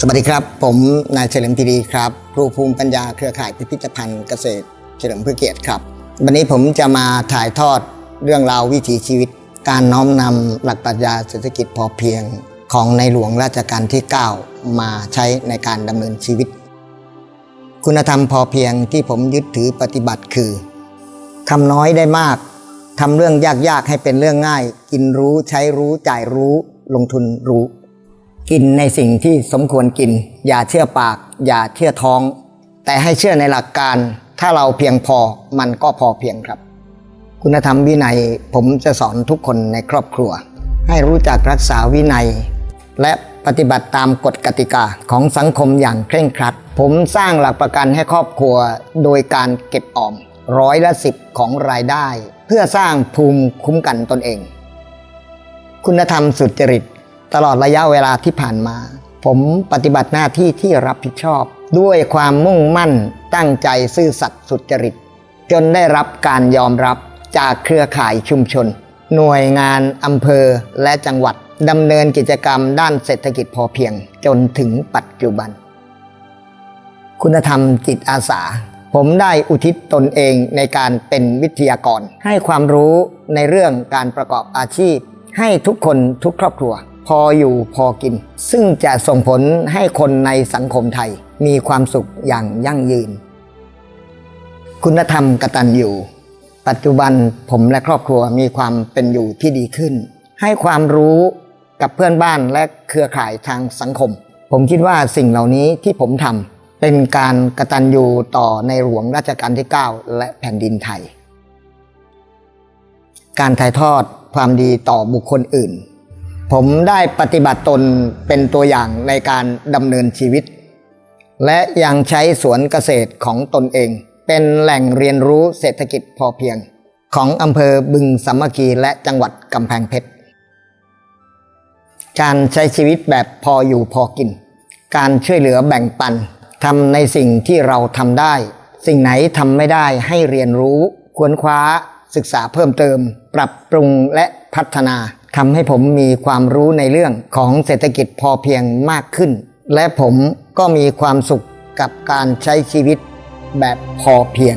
สวัสดีครับ ผมนายเฉลิมพีดีครับครูภูมิปัญญาเครือข่ายพิพิธภัณฑ์เกษตร เฉลิมพฤเกียรติครับ วันนี้ผมจะมาถ่ายทอดเรื่องราววิถีชีวิต การน้อมนำหลักปรัชญาเศรษฐกิจพอเพียงของในหลวงราชการที่ 9 มาใช้ในการดำเนินชีวิต คุณธรรมพอเพียงที่ผมยึดถือปฏิบัติคือทำน้อยได้มากทำเรื่องยากๆให้เป็นเรื่องง่าย กินรู้ใช้รู้จ่ายรู้ ลงทุนรู้ กินในสิ่งที่สมควรกิน อย่าเชื่อปาก อย่าเชื่อท้อง แต่ให้เชื่อในหลักการ ถ้าเราเพียงพอมันก็พอเพียงครับ คุณธรรมวินัยผมจะสอนทุกคนในครอบครัว ให้รู้จักรักษาวินัย และปฏิบัติตามกฎกติกาของสังคมอย่างเคร่งครัด ผมสร้างหลักประกันให้ครอบครัว โดยการเก็บออมร้อยละสิบของรายได้ เพื่อสร้างภูมิคุ้มกันตนเอง คุณธรรมสุจริต ตลอดระยะเวลาที่ผ่านมา ผมปฏิบัติหน้าที่ที่รับผิดชอบ ด้วยความมุ่งมั่นตั้งใจซื่อสัตย์สุจริต จนได้รับการยอมรับจากเครือข่ายชุมชน หน่วยงานอำเภอและจังหวัดดำเนินกิจกรรมด้านเศรษฐกิจพอเพียงจนถึงปัจจุบัน คุณธรรมจิตอาสา ผมได้อุทิศตนเองในการเป็นวิทยากร ให้ความรู้ในเรื่องการประกอบอาชีพ ให้ทุกคนทุกครอบครัว พออยู่พอกิน ซึ่งจะส่งผลให้คนในสังคมไทยมีความสุขอย่างยั่งยืน คุณธรรมกตัญญูปัจจุบันผมและครอบครัวมีความเป็นอยู่ที่ดีขึ้น ให้ความรู้กับเพื่อนบ้านและเครือข่ายทางสังคม ผมคิดว่าสิ่งเหล่านี้ที่ผมทำเป็นการกตัญญูต่อในหลวงรัชกาลที่ 9 และแผ่นดินไทย การถ่ายทอดความดีต่อบุคคลอื่น ผมได้ปฏิบัติตนเป็นตัวอย่างในการดำเนินชีวิต และยังใช้สวนเกษตรของตนเอง เป็นแหล่งเรียนรู้เศรษฐกิจพอเพียง ของอำเภอบึงสามัคคีและจังหวัดกำแพงเพชร การใช้ชีวิตแบบพออยู่พอกิน การช่วยเหลือแบ่งปันทำในสิ่งที่เราทำได้ สิ่งไหนทำไม่ได้ให้เรียนรู้ ควรคว้า ศึกษาเพิ่มเติม ปรับปรุงและพัฒนา ทำให้ผมมีความรู้ในเรื่องของเศรษฐกิจพอเพียงมากขึ้น และผมก็มีความสุขกับการใช้ชีวิตแบบพอเพียง